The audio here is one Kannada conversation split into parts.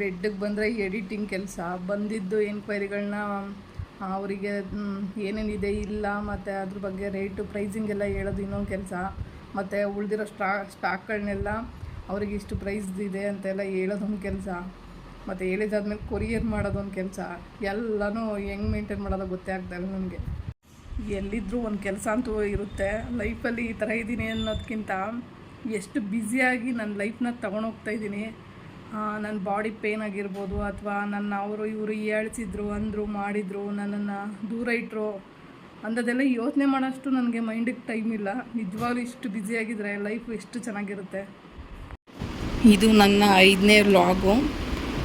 ಬೆಡ್ಗೆ ಬಂದರೆ ಎಡಿಟಿಂಗ್ ಕೆಲಸ. ಬಂದಿದ್ದು ಎನ್ಕ್ವೈರಿಗಳನ್ನ ಅವರಿಗೆ ಏನೇನಿದೆ ಇಲ್ಲ, ಮತ್ತು ಅದ್ರ ಬಗ್ಗೆ ರೇಟು ಪ್ರೈಸಿಂಗ್ ಎಲ್ಲ ಹೇಳೋದು ಇನ್ನೊಂದು ಕೆಲಸ. ಮತ್ತು ಉಳಿದಿರೋ ಸ್ಟಾ ಸ್ಟಾಕ್ಗಳನ್ನೆಲ್ಲ ಅವ್ರಿಗೆ ಇಷ್ಟು ಪ್ರೈಸ್ ಇದೆ ಅಂತೆಲ್ಲ ಹೇಳೋದೊಂದು ಕೆಲಸ. ಮತ್ತು ಹೇಳಿದಾದ್ಮೇಲೆ ಕೊರಿಯರ್ ಮಾಡೋದೊಂದು ಕೆಲಸ. ಎಲ್ಲನೂ ಹೆಂಗೆ ಮೇಂಟೈನ್ ಮಾಡೋದು ಗೊತ್ತೇ ಆಗ್ತಾಯಿಲ್ಲ ನನಗೆ. ಎಲ್ಲಿದ್ದರೂ ಒಂದು ಕೆಲಸ ಅಂತೂ ಇರುತ್ತೆ. ಲೈಫಲ್ಲಿ ಈ ಥರ ಇದ್ದೀನಿ ಅನ್ನೋದಕ್ಕಿಂತ ಎಷ್ಟು ಬ್ಯುಸಿಯಾಗಿ ನನ್ನ ಲೈಫ್ನ ತೊಗೊಂಡೋಗ್ತಾ ಇದ್ದೀನಿ. ನನ್ನ ಬಾಡಿ ಪೇನ್ ಆಗಿರ್ಬೋದು ಅಥವಾ ನನ್ನ ಅವರು ಇವರು ಹೇಳ್ಸಿದ್ರು, ಅಂದರು, ಮಾಡಿದರು, ನನ್ನನ್ನು ದೂರ ಇಟ್ಟರು ಅಂಥದ್ದೆಲ್ಲ ಯೋಚನೆ ಮಾಡೋಷ್ಟು ನನಗೆ ಮೈಂಡಿಗೆ ಟೈಮ್ ಇಲ್ಲ. ನಿಜವಾಗ್ಲೂ ಇಷ್ಟು ಬ್ಯುಸಿಯಾಗಿದ್ದರೆ ಲೈಫ್ ಎಷ್ಟು ಚೆನ್ನಾಗಿರುತ್ತೆ. ಇದು ನನ್ನ ಐದನೇ ವ್ಲಾಗು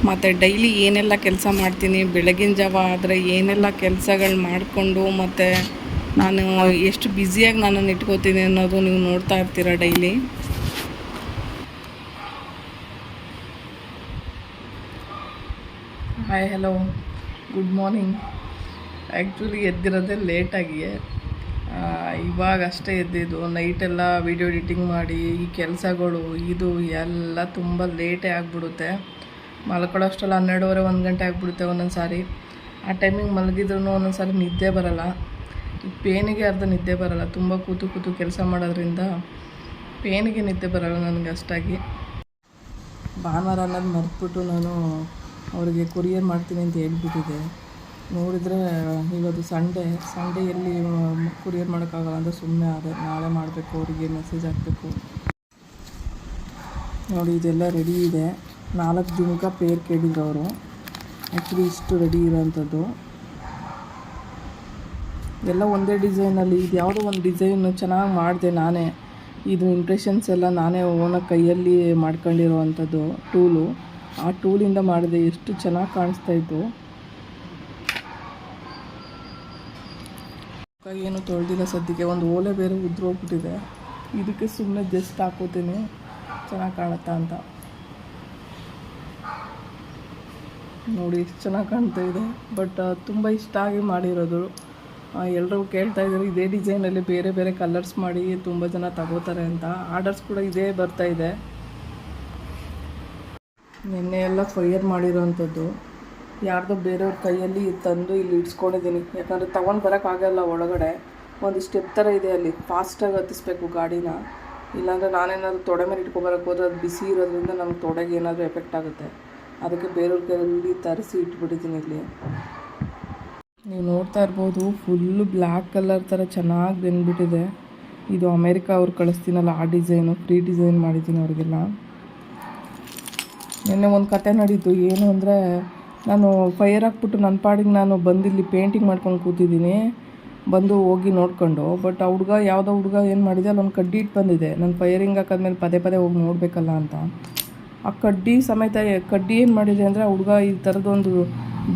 ಮತ್ತು ಡೈಲಿ ಏನೆಲ್ಲ ಕೆಲಸ ಮಾಡ್ತೀನಿ, ಬೆಳಗಿನ ಜಾವ ಆದರೆ ಏನೆಲ್ಲ ಕೆಲಸಗಳು ಮಾಡಿಕೊಂಡು, ಮತ್ತು ನಾನು ಎಷ್ಟು ಬ್ಯುಸಿಯಾಗಿ ನನ್ನನ್ನು ಇಟ್ಕೋತೀನಿ ಅನ್ನೋದು ನೀವು ನೋಡ್ತಾ ಇರ್ತೀರ daily hi hello good morning actually ಎದ್ದಿರೋದೇ ಲೇಟಾಗಿಯೇ ಇವಾಗ ಅಷ್ಟೇ ಎದ್ದಿದ್ದು. ನೈಟೆಲ್ಲ ವಿಡಿಯೋ ಎಡಿಟಿಂಗ್ ಮಾಡಿ, ಈ ಕೆಲಸಗಳು, ಇದು, ಎಲ್ಲ ತುಂಬ ಲೇಟೇ ಆಗಿಬಿಡುತ್ತೆ. ಮಲ್ಕೊಳ್ಳೋಷ್ಟೆಲ್ಲ ಹನ್ನೆರಡುವರೆ, ಒಂದು ಗಂಟೆ ಆಗಿಬಿಡುತ್ತೆ ಒಂದೊಂದು ಸಾರಿ ಆ ಟೈಮಿಗೆ ಮಲಗಿದ್ರೂ ಒಂದೊಂದು ಸಾರಿ ನಿದ್ದೆ ಬರಲ್ಲ. ಪೇನಿಗೆ ಅರ್ಧ ನಿದ್ದೆ ಬರಲ್ಲ. ತುಂಬ ಕೂತು ಕೂತು ಕೆಲಸ ಮಾಡೋದ್ರಿಂದ ಪೇನಿಗೆ ನಿದ್ದೆ ಬರಲ್ಲ ನನಗೆ ಅಷ್ಟಾಗಿ. ಭಾನುವಾರ ಅನ್ನೋದು ಮರೆತ್ಬಿಟ್ಟು ನಾನು ಅವರಿಗೆ ಕೊರಿಯರ್ ಮಾಡ್ತೀನಿ ಅಂತ ಹೇಳ್ಬಿಟ್ಟಿದೆ. ನೋಡಿದರೆ ಇವತ್ತು ಸಂಡೇ ಸಂಡೇ ಎಲ್ಲಿ ಕೊರಿಯರ್ ಮಾಡೋಕ್ಕಾಗಲ್ಲ ಅಂತ ಸುಮ್ಮನೆ ಆದರೆ ನಾಳೆ ಮಾಡಬೇಕು, ಅವರಿಗೆ ಮೆಸೇಜ್ ಹಾಕಬೇಕು. ನೋಡಿ, ಇದೆಲ್ಲ ರೆಡಿ ಇದೆ. ನಾಲ್ಕು ಜುಮ್ಕ ಪೇರ್ ಕೇಳಿದ್ರು ಅವರು. ಆ್ಯಕ್ಚುಲಿ ಇಷ್ಟು ರೆಡಿ ಇರೋವಂಥದ್ದು ಎಲ್ಲ ಒಂದೇ ಡಿಸೈನಲ್ಲಿ ಇದು ಯಾವುದೋ ಒಂದು ಡಿಸೈನು ಚೆನ್ನಾಗಿ ಮಾಡಿದೆ ನಾನೇ. ಇದು ಇಂಪ್ರೆಷನ್ಸ್ ಎಲ್ಲ ನಾನೇ ಓನಾಗಿ ಕೈಯಲ್ಲಿ ಮಾಡ್ಕೊಂಡಿರೋವಂಥದ್ದು ಟೂಲು ಆ ಟೂಲಿಂದ ಮಾಡಿದೆ, ಎಷ್ಟು ಚೆನ್ನಾಗಿ ಕಾಣಿಸ್ತಾ ಇತ್ತು. ಏನು ತೊಳೆದಿಲ್ಲ ಸದ್ಯಕ್ಕೆ, ಒಂದು ಓಲೆ ಬೇರೆ ಉದ್ರೋಗ್ಬಿಟ್ಟಿದೆ ಇದಕ್ಕೆ ಸುಮ್ಮನೆ ಜಸ್ಟ್ ಹಾಕೋತೀನಿ, ಚೆನ್ನಾಗಿ ಕಾಣುತ್ತಾ ಅಂತ. ನೋಡಿ, ಎಷ್ಟು ಚೆನ್ನಾಗಿ ಕಾಣ್ತಾ ಇದೆ, ಬಟ್ ತುಂಬ ಇಷ್ಟ ಆಗಿ ಮಾಡಿರೋದು. ಎಲ್ಲರೂ ಕೇಳ್ತಾ ಇದ್ದಾರೆ, ಇದೇ ಡಿಸೈನಲ್ಲಿ ಬೇರೆ ಬೇರೆ ಕಲರ್ಸ್ ಮಾಡಿ ತುಂಬ ಜನ ತಗೋತಾರೆ ಅಂತ. ಆರ್ಡರ್ಸ್ ಕೂಡ ಇದೇ ಬರ್ತಾ ಇದೆ. ನಿನ್ನೆ ಎಲ್ಲ ಫೈಯರ್ ಮಾಡಿರೋವಂಥದ್ದು ಯಾರ್ದೋ ಬೇರೆಯವ್ರ ಕೈಯಲ್ಲಿ ತಂದು ಇಲ್ಲಿ ಇಡ್ಸ್ಕೊಂಡಿದ್ದೀನಿ. ಯಾಕಂದರೆ ತೊಗೊಂಡು ಬರೋಕ್ಕಾಗಲ್ಲ ಒಳಗಡೆ. ಒಂದು ಸ್ಟೆಪ್ ಥರ ಇದೆ ಅಲ್ಲಿ. ಫಾಸ್ಟಾಗಿ ಹತ್ತಿಸ್ಬೇಕು ಗಾಡಿನ. ಇಲ್ಲಾಂದರೆ ನಾನೇನಾದರೂ ತೊಡೆ ಮೇಲೆ ಇಟ್ಕೊಬರಕ್ಕೆ ಹೋದ್ರೆ ಅದು ಬಿಸಿ ಇರೋದ್ರಿಂದ ನಮ್ಗೆ ತೊಡೆಗೆ ಏನಾದರೂ ಎಫೆಕ್ಟ್ ಆಗುತ್ತೆ. ಅದಕ್ಕೆ ಬೇರೆಯವ್ರ ಕೈಯಲ್ಲಿ ತರಿಸಿ ಇಟ್ಬಿಟ್ಟಿದ್ದೀನಿ ಇಲ್ಲಿ. ನೀವು ನೋಡ್ತಾ ಇರ್ಬೋದು ಫುಲ್ಲು ಬ್ಲ್ಯಾಕ್ ಕಲರ್ ಥರ ಚೆನ್ನಾಗಿ ಬೆಂದ್ಬಿಟ್ಟಿದೆ. ಇದು ಅಮೇರಿಕಾ ಅವ್ರು ಕಳಿಸ್ತೀನಲ್ಲ ಆ ಡಿಸೈನು. ಫ್ರೀ ಡಿಸೈನ್ ಮಾಡಿದ್ದೀನಿ ಅವ್ರಿಗೆಲ್ಲ. ನಿನ್ನೆ ಒಂದು ಕತೆ ನಡೀತು. ಏನು ಅಂದರೆ, ನಾನು ಫೈರ್ ಹಾಕ್ಬಿಟ್ಟು ನನ್ನ ಪಾಡಿಗೆ ನಾನು ಬಂದಿಲ್ಲಿ ಪೇಂಟಿಂಗ್ ಮಾಡ್ಕೊಂಡು ಕೂತಿದ್ದೀನಿ. ಬಂದು ಹೋಗಿ ನೋಡ್ಕೊಂಡು ಬಟ್ ಆ ಹುಡುಗ, ಯಾವುದೋ ಹುಡುಗ ಏನು ಮಾಡಿದೆ, ಅಲ್ಲೊಂದು ಕಡ್ಡಿ ಇಟ್ಟು ಬಂದಿದೆ. ನಾನು ಫೈರಿಂಗ್ ಹಾಕಿದ್ಮೇಲೆ ಪದೇ ಪದೇ ಹೋಗಿ ನೋಡಬೇಕಲ್ಲ ಅಂತ. ಆ ಕಡ್ಡಿ ಸಮೇತ ಕಡ್ಡಿ ಏನು ಮಾಡಿದೆ ಅಂದರೆ, ಆ ಹುಡುಗ ಈ ಥರದೊಂದು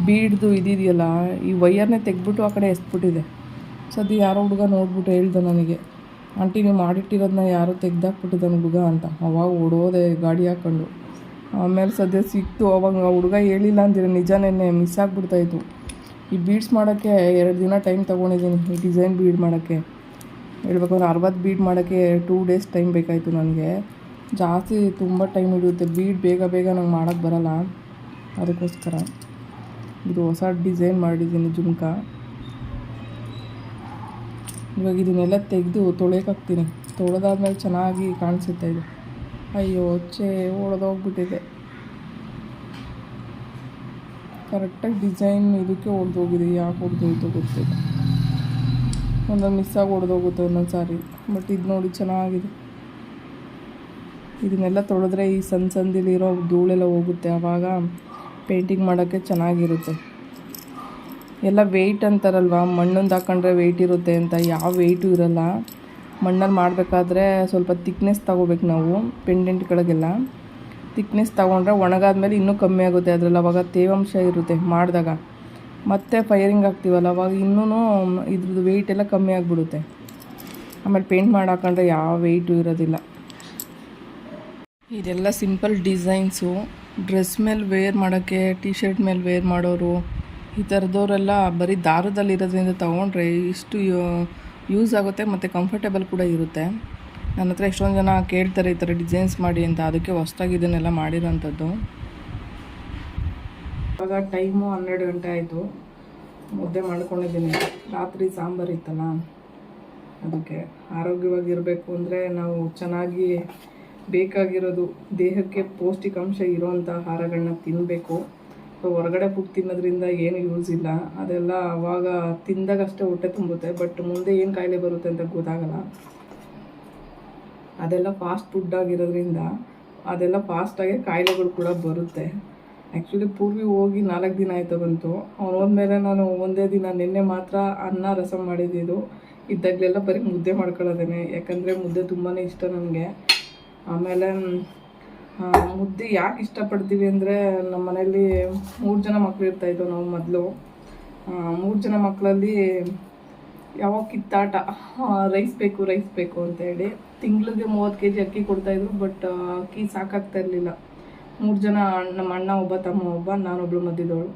ಬೀಡ್ದು ಇದಿದೆಯಲ್ಲ, ಈ ವೈಯರ್ನೇ ತೆಗೆದ್ಬಿಟ್ಟು ಆ ಕಡೆ ಎಸ್ಬಿಟ್ಟಿದೆ. ಸದ್ಯ ಯಾರೋ ಹುಡುಗ ನೋಡ್ಬಿಟ್ಟು ಹೇಳ್ದೆ ನನಗೆ, ಆಂಟಿ, ನೀವು ಮಾಡಿಟ್ಟಿರೋದನ್ನ ಯಾರೋ ತೆಗ್ದಾಕ್ಬಿಟ್ಟಿದ್ದಾನೆ ಹುಡುಗ ಅಂತ. ಅವಾಗ ಓಡೋದೆ, ಗಾಡಿ ಹಾಕ್ಕೊಂಡು ಆಮೇಲೆ ಸದ್ಯ ಸಿಕ್ತು, ಅವಾಗ ಹುಡುಗ ಹೇಳಿಲ್ಲ ಅಂದಿರ, ನಿಜ ನೆನ್ನೆ ಮಿಸ್ ಆಗಿಬಿಡ್ತಾಯಿತ್ತು ಈ ಬೀಡ್ಸ್ ಮಾಡೋಕ್ಕೆ ಎರಡು ದಿನ ಟೈಮ್ ತೊಗೊಂಡಿದ್ದೀನಿ, ಈ ಡಿಸೈನ್ ಬೀಡ್ ಮಾಡೋಕ್ಕೆ. ಹೇಳ್ಬೇಕು ಅಂದ್ರೆ ಅರವತ್ತು ಬೀಡ್ ಮಾಡೋಕ್ಕೆ ಟೂ ಡೇಸ್ ಟೈಮ್ ಬೇಕಾಯಿತು ನನಗೆ. ಜಾಸ್ತಿ ತುಂಬ ಟೈಮ್ ಹಿಡಿಯುತ್ತೆ ಬೀಡ್ ಬೇಗ ಬೇಗ ನಂಗೆ ಮಾಡೋಕ್ಕೆ ಬರಲ್ಲ. ಅದಕ್ಕೋಸ್ಕರ ಇದು ಹೊಸ ಡಿಸೈನ್ ಮಾಡಿದ್ದೀನಿ ಜುಮ್ಕ. ಇವಾಗ ಇದನ್ನೆಲ್ಲ ತೆಗೆದು ತೊಳೆಯೋಕ್ಕಾಗ್ತೀನಿ ತೊಳೆದಾದ್ಮೇಲೆ ಚೆನ್ನಾಗಿ ಕಾಣಿಸುತ್ತೆ ಇದು. ಅಯ್ಯೋ ಚೇ ಒಡೆದೋಗ್ಬಿಟ್ಟಿದೆ ಕರೆಕ್ಟಾಗಿ ಡಿಸೈನ್ ಇದಕ್ಕೆ ಹೊಡೆದೋಗಿದೆ ಯಾಕೆ ಹೊಡೆದೋಯ್ತು ಗೊತ್ತಿಲ್ಲ. ಒಂದೊಂದು ಮಿಸ್ ಆಗಿ ಹೊಡೆದೋಗುತ್ತೆ ಒಂದೊಂದು ಸಾರಿ ಬಟ್ ಇದು ನೋಡಿ ಚೆನ್ನಾಗಿದೆ. ಇದನ್ನೆಲ್ಲ ತೊಳೆದ್ರೆ ಈ ಸಣ್ಣ ಸಣ್ಣದಿಲಿರೋ ಧೂಳೆಲ್ಲ ಹೋಗುತ್ತೆ ಆವಾಗ ಪೇಂಟಿಂಗ್ ಮಾಡೋಕ್ಕೆ ಚೆನ್ನಾಗಿರುತ್ತೆ. ಎಲ್ಲ ವೆಯ್ಟ್ ಅಂತಾರಲ್ವ, ಮಣ್ಣೊಂದು ಹಾಕೊಂಡ್ರೆ ವೆಯ್ಟ್ ಇರುತ್ತೆ ಅಂತ, ಯಾವ ವೆಯ್ಟು ಇರಲ್ಲ. ಮಣ್ಣಲ್ಲಿ ಮಾಡಬೇಕಾದ್ರೆ ಸ್ವಲ್ಪ ತಿಕ್ನೆಸ್ ತಗೋಬೇಕು ನಾವು ಪೆಂಡೆಂಟ್ಗಳಿಗೆಲ್ಲ ತಿಕ್ನೆಸ್ ತಗೊಂಡ್ರೆ ಒಣಗಾದ್ಮೇಲೆ ಇನ್ನೂ ಕಮ್ಮಿ ಆಗುತ್ತೆ, ಅದರಲ್ಲಿ ಅವಾಗ ತೇವಾಂಶ ಇರುತ್ತೆ ಮಾಡಿದಾಗ. ಮತ್ತೆ ಫೈರಿಂಗ್ ಹಾಕ್ತೀವಲ್ಲ, ಅವಾಗ ಇನ್ನೂ ಇದ್ರದ್ದು ವೆಯ್ಟ್ ಎಲ್ಲ ಕಮ್ಮಿ ಆಗಿಬಿಡುತ್ತೆ. ಆಮೇಲೆ ಪೇಂಟ್ ಮಾಡಿ ಹಾಕೊಂಡ್ರೆ ಯಾವ ವೆಯ್ಟು ಇರೋದಿಲ್ಲ. ಇದೆಲ್ಲ ಸಿಂಪಲ್ ಡಿಸೈನ್ಸು ಡ್ರೆಸ್ ಮೇಲೆ ವೇರ್ ಮಾಡೋಕ್ಕೆ ಟಿ ಶರ್ಟ್ ಮೇಲೆ ವೇರ್ ಮಾಡೋರು, ಈ ಥರದವರೆಲ್ಲ ಬರೀ ದಾರದಲ್ಲಿರೋದ್ರಿಂದ ತೊಗೊಂಡ್ರೆ ಇಷ್ಟು ಯೂಸ್ ಆಗುತ್ತೆ ಮತ್ತು ಕಂಫರ್ಟೇಬಲ್ ಕೂಡ ಇರುತ್ತೆ. ನನ್ನ ಹತ್ರ ಎಷ್ಟೊಂದು ಜನ ಕೇಳ್ತಾರೆ ಈ ಥರ ಡಿಸೈನ್ಸ್ ಮಾಡಿ ಅಂತ, ಅದಕ್ಕೆ ಹೊಸ್ದಾಗಿ ಇದನ್ನೆಲ್ಲ ಮಾಡಿರೋಂಥದ್ದು. ಇವಾಗ ಟೈಮು ಹನ್ನೆರಡು ಗಂಟೆ ಆಯಿತು. ಮುದ್ದೆ ಮಾಡ್ಕೊಂಡಿದ್ದೀನಿ. ರಾತ್ರಿ ಸಾಂಬಾರು ಇತ್ತಲ್ಲ, ಅದಕ್ಕೆ ಆರೋಗ್ಯವಾಗಿರಬೇಕು ಅಂದರೆ ನಾವು ಚೆನ್ನಾಗಿ ಬೇಕಾಗಿರೋದು ದೇಹಕ್ಕೆ ಪೌಷ್ಟಿಕಾಂಶ ಇರೋವಂಥ ಆಹಾರಗಳನ್ನ ತಿನ್ನಬೇಕು ಹೊರಗಡೆ ಫುಡ್ ತಿನ್ನೋದ್ರಿಂದ ಏನು ಯೂಸ್ ಇಲ್ಲ. ಅದೆಲ್ಲ ಅವಾಗ ತಿಂದಾಗಷ್ಟೇ ಹೊಟ್ಟೆ ತುಂಬುತ್ತೆ. ಬಟ್ ಮುಂದೆ ಏನು ಕಾಯಿಲೆ ಬರುತ್ತೆ ಅಂತ ಗೊತ್ತಾಗಲ್ಲ. ಅದೆಲ್ಲ ಫಾಸ್ಟ್ ಫುಡ್ ಆಗಿರೋದ್ರಿಂದ ಅದೆಲ್ಲ ಫಾಸ್ಟಾಗಿ ಕಾಯಿಲೆಗಳು ಕೂಡ ಬರುತ್ತೆ. ಆ್ಯಕ್ಚುಲಿ ಪೂರ್ವಿ ಹೋಗಿ ನಾಲ್ಕು ದಿನ ಆಯಿತು ಬಂತು. ಅವ್ನು ಹೋದ್ಮೇಲೆ ನಾನು ಒಂದೇ ದಿನ ನಿನ್ನೆ ಮಾತ್ರ ಅನ್ನ, ರಸಂ ಮಾಡಿದ್ದು. ಇದ್ದಾಗಲೆಲ್ಲ ಬರೀ ಮುದ್ದೆ ಮಾಡ್ಕೊಳ್ಳೋದೇನೆ. ಯಾಕಂದರೆ ಮುದ್ದೆ ತುಂಬಾ ಇಷ್ಟ ನನಗೆ. ಆಮೇಲೆ ಮುದ್ದೆ ಯಾಕೆ ಇಷ್ಟಪಡ್ತೀವಿ ಅಂದರೆ ನಮ್ಮ ಮನೆಯಲ್ಲಿ ಮೂರು ಜನ ಮಕ್ಕಳು ಇರ್ತಾಯಿದ್ವು ನಾವು ಮೊದಲು. ಮೂರು ಜನ ಮಕ್ಕಳಲ್ಲಿ ಯಾವಾಗ ಕಿತ್ತಾಟ? ರೈಸ್ ಬೇಕು ರೈಸ್ ಬೇಕು ಅಂತ ಹೇಳಿ. ತಿಂಗಳಿಗೆ ಮೂವತ್ತು ಕೆ ಜಿ ಅಕ್ಕಿ ಕೊಡ್ತಾಯಿದ್ರು ಬಟ್ ಅಕ್ಕಿ ಸಾಕಾಗ್ತಾ ಇರಲಿಲ್ಲ. ಮೂರು ಜನ ನಮ್ಮ ಅಣ್ಣ ಒಬ್ಬ, ತಮ್ಮ ಒಬ್ಬ, ನಾನೊಬ್ಳು ಮಧ್ಯದವಳು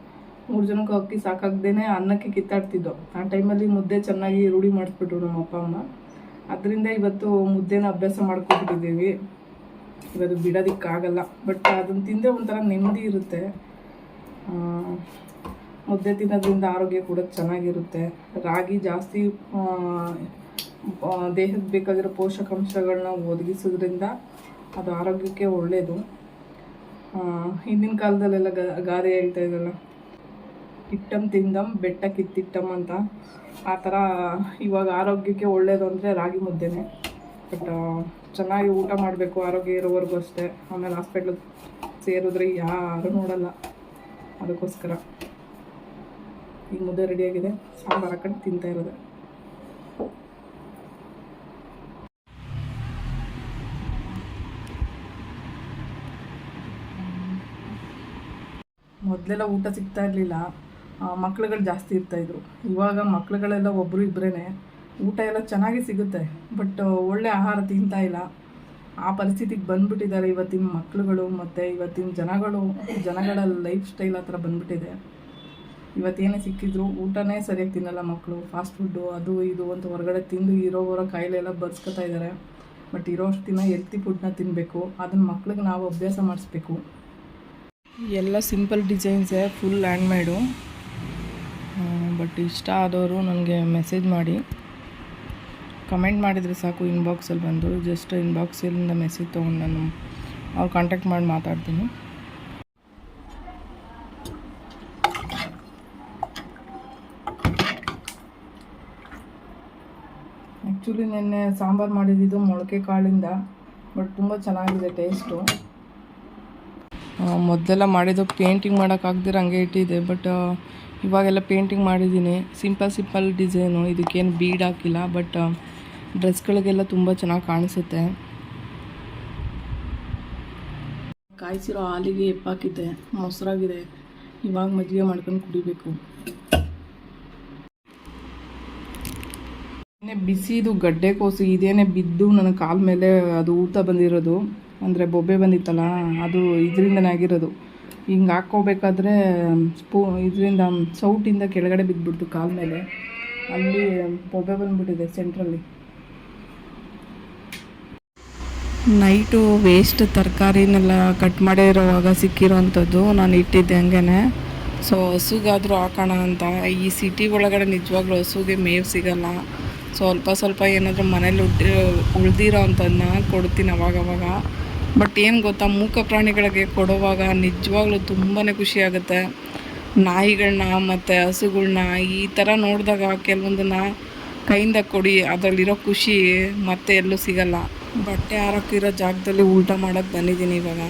ಮೂರು ಜನಕ್ಕೂ ಅಕ್ಕಿ ಸಾಕಾಗ್ದೇ ಅನ್ನಕ್ಕೆ ಕಿತ್ತಾಡ್ತಿದ್ದೋ. ಆ ಟೈಮಲ್ಲಿ ಮುದ್ದೆ ಚೆನ್ನಾಗಿ ರೂಢಿ ಮಾಡಿಸ್ಬಿಟ್ರು ನಮ್ಮ ಅಪ್ಪ, ಅಮ್ಮ. ಅದರಿಂದ ಇವತ್ತು ಮುದ್ದೆನ ಅಭ್ಯಾಸ ಮಾಡ್ಕೊಬಿಟ್ಟಿದ್ದೀವಿ ಇವತ್ತು ಬಿಡೋದಕ್ಕಾಗಲ್ಲ. ಬಟ್ ಅದನ್ನು ತಿಂದರೆ ಒಂಥರ ನೆಮ್ಮದಿ ಇರುತ್ತೆ. ಮುದ್ದೆ ತಿನ್ನೋದ್ರಿಂದ ಆರೋಗ್ಯ ಕೂಡ ಚೆನ್ನಾಗಿರುತ್ತೆ. ರಾಗಿ ಜಾಸ್ತಿ ದೇಹಕ್ಕೆ ಬೇಕಾಗಿರೋ ಪೋಷಕಾಂಶಗಳನ್ನ ಒದಗಿಸೋದ್ರಿಂದ ಅದು ಆರೋಗ್ಯಕ್ಕೆ ಒಳ್ಳೆಯದು ಹಿಂದಿನ ಕಾಲದಲ್ಲೆಲ್ಲ ಗಾದೆ ಹೇಳ್ತಾ ಇದ್ದಲ್ಲ ಇಟ್ಟಂ ತಿಂದಂ, ಬೆಟ್ಟ ಕಿತ್ತಿಟ್ಟಂ ಅಂತ. ಆ ಥರ ಇವಾಗ ಆರೋಗ್ಯಕ್ಕೆ ಒಳ್ಳೆಯದು ಅಂದರೆ ರಾಗಿ ಮುದ್ದೆನೆ. ಬಟ್ ಚೆನ್ನಾಗಿ ಊಟ ಮಾಡಬೇಕು, ಆರೋಗ್ಯ ಇರೋವರೆಗೂ ಅಷ್ಟೇ. ಆಮೇಲೆ ಹಾಸ್ಪಿಟ್ಲ್ ಸೇರಿದ್ರೆ ಯಾರು ನೋಡಲ್ಲ. ಅದಕ್ಕೋಸ್ಕರ ಈಗ ಮುದ್ದೆ ರೆಡಿಯಾಗಿದೆ ಸಾಂಬಾರು ಹಾಕೊಂಡು ತಿಂತಾ ಇರೋದೆ. ಮೊದಲೆಲ್ಲ ಊಟ ಸಿಗ್ತಾ ಇರಲಿಲ್ಲ. ಮಕ್ಳುಗಳು ಜಾಸ್ತಿ ಇರ್ತಾಯಿದ್ರು ಇವಾಗ ಮಕ್ಳುಗಳೆಲ್ಲ ಒಬ್ಬರು ಇಬ್ಬರೇ ಊಟ ಎಲ್ಲ ಚೆನ್ನಾಗಿ ಸಿಗುತ್ತೆ ಬಟ್ ಒಳ್ಳೆ ಆಹಾರ ತಿಂತಾ ಇಲ್ಲ. ಆ ಪರಿಸ್ಥಿತಿಗೆ ಬಂದ್ಬಿಟ್ಟಿದ್ದಾರೆ ಇವತ್ತಿನ ಮಕ್ಕಳುಗಳು ಮತ್ತು ಇವತ್ತಿನ ಜನಗಳು, ಜನಗಳ ಲೈಫ್ ಸ್ಟೈಲ್ ಆ ಥರ ಬಂದ್ಬಿಟ್ಟಿದೆ. ಇವತ್ತೇನೇ ಸಿಕ್ಕಿದ್ರು ಊಟನೇ ಸರಿಯಾಗಿ ತಿನ್ನಲ್ಲ ಮಕ್ಕಳು ಫಾಸ್ಟ್ ಫುಡ್ಡು ಅದು ಇದು ಅಂತ ಹೊರಗಡೆ ತಿಂದು ಇರೋ ಬರೋ ಕಾಯಿಲೆ ಎಲ್ಲ ಬರ್ಸ್ಕೊತಾ ಇದ್ದಾರೆ ಬಟ್ ಇರೋಷ್ಟು ದಿನ ಹೆಲ್ತಿ ಫುಡ್ನ ತಿನ್ನಬೇಕು ಅದನ್ನ ಮಕ್ಳಿಗೆ ನಾವು ಅಭ್ಯಾಸ ಮಾಡಿಸ್ಬೇಕು. ಎಲ್ಲ ಸಿಂಪಲ್ ಡಿಸೈನ್ಸೇ ಫುಲ್ ಹ್ಯಾಂಡ್ಮೇಡು ಬಟ್ ಇಷ್ಟ ಆದವರು ನನಗೆ ಮೆಸೇಜ್ ಮಾಡಿ. ಕಮೆಂಟ್ ಮಾಡಿದರೆ ಸಾಕು ಇನ್ಬಾಕ್ಸಲ್ಲಿ ಬಂದು ಜಸ್ಟ್ ಇನ್ಬಾಕ್ಸಲ್ಲಿಂದ ಮೆಸೇಜ್ ತೊಗೊಂಡು ನಾನು ಅವ್ರು ಕಾಂಟ್ಯಾಕ್ಟ್ ಮಾಡಿ ಮಾತಾಡ್ತೀನಿ. ಆ್ಯಕ್ಚುಲಿ ನೆನ್ನೆ ಸಾಂಬಾರು ಮಾಡಿದ್ದು ಮೊಳಕೆ ಕಾಳಿಂದ ಬಟ್ ತುಂಬ ಚೆನ್ನಾಗಿದೆ ಟೇಸ್ಟು ಮೊದಲೆಲ್ಲ ಮಾಡಿದ್ದು ಪೇಂಟಿಂಗ್ ಮಾಡೋಕ್ಕಾಗ್ದಿರ ಹಂಗೆ ಇಟ್ಟಿದೆ ಬಟ್ ಇವಾಗೆಲ್ಲ ಪೇಂಟಿಂಗ್ ಮಾಡಿದ್ದೀನಿ. ಸಿಂಪಲ್ ಸಿಂಪಲ್ ಡಿಸೈನು ಇದಕ್ಕೇನು ಬೀಡ್ ಹಾಕಿಲ್ಲ ಬಟ್ ಡ್ರೆಸ್ಗಳಿಗೆಲ್ಲ ತುಂಬ ಚೆನ್ನಾಗಿ ಕಾಣಿಸುತ್ತೆ. ಕಾಯಿಸಿರೋ ಹಾಲಿಗೆ ಎಪ್ಪಾಕಿದ್ದೆ. ಮೊಸರಾಗಿದೆ. ಇವಾಗ ಮಜ್ಜಿಗೆ ಮಾಡ್ಕೊಂಡು ಕುಡಿಬೇಕು. ಬಿಸಿದು ಗಡ್ಡೆ ಕೋಸು ಇದೇನೆ ಬಿದ್ದು ನನ್ನ ಕಾಲ ಮೇಲೆ ಅದು ಊತ ಬಂದಿರೋದು. ಅಂದರೆ ಬೊಬ್ಬೆ ಬಂದಿತ್ತಲ್ಲ ಅದು ಇದರಿಂದನೇ ಆಗಿರೋದು. ಹಿಂಗೆ ಹಾಕ್ಕೋಬೇಕಾದ್ರೆ ಸ್ಪೂ ಇದರಿಂದ ಸೌಟಿಂದ ಕೆಳಗಡೆ ಬಿದ್ದುಬಿಡ್ತು ಕಾಲ ಮೇಲೆ. ಅಲ್ಲಿ ಬೊಬ್ಬೆ ಬಂದುಬಿಟ್ಟಿದೆ ಸೆಂಟ್ರಲ್ಲಿ. ನೈಟು ವೇಸ್ಟ್ ತರಕಾರಿನೆಲ್ಲ ಕಟ್ ಮಾಡಿರೋವಾಗ ಸಿಕ್ಕಿರೋವಂಥದ್ದು ನಾನು ಇಟ್ಟಿದ್ದೆ ಹಂಗೆ ಸೊ ಹಸುಗಾದರೂ ಹಾಕೋಣ ಅಂತ. ಈ ಸಿಟಿ ಒಳಗಡೆ ನಿಜವಾಗ್ಲೂ ಹಸುಗೆ ಮೇವು ಸಿಗಲ್ಲ. ಸ್ವಲ್ಪ ಸ್ವಲ್ಪ ಏನಾದರೂ ಮನೇಲಿ ಉಡ್, ಉಳಿದಿರೋ ಅಂಥದ್ದನ್ನ ಕೊಡ್ತೀನಿ ಅವಾಗವಾಗ ಬಟ್ ಏನು ಗೊತ್ತಾ, ಮೂಕ ಪ್ರಾಣಿಗಳಿಗೆ ಕೊಡುವಾಗ ನಿಜವಾಗ್ಲೂ ತುಂಬಾ ಖುಷಿ ಆಗುತ್ತೆ. ನಾಯಿಗಳನ್ನ ಮತ್ತು ಹಸುಗಳನ್ನ ಈ ಥರ ನೋಡಿದಾಗ ಕೆಲವೊಂದನ್ನು ಕೈಯಿಂದ ಕೊಡಿ, ಅದರಲ್ಲಿರೋ ಖುಷಿ ಮತ್ತೆ ಎಲ್ಲೂ ಸಿಗಲ್ಲ. ಬಟ್ಟೆ ಹಾರಕ್ಕಿರೋ ಜಾಗದಲ್ಲಿ ಊಟ ಮಾಡೋಕ್ಕೆ ಬಂದಿದ್ದೀನಿ ಇವಾಗ.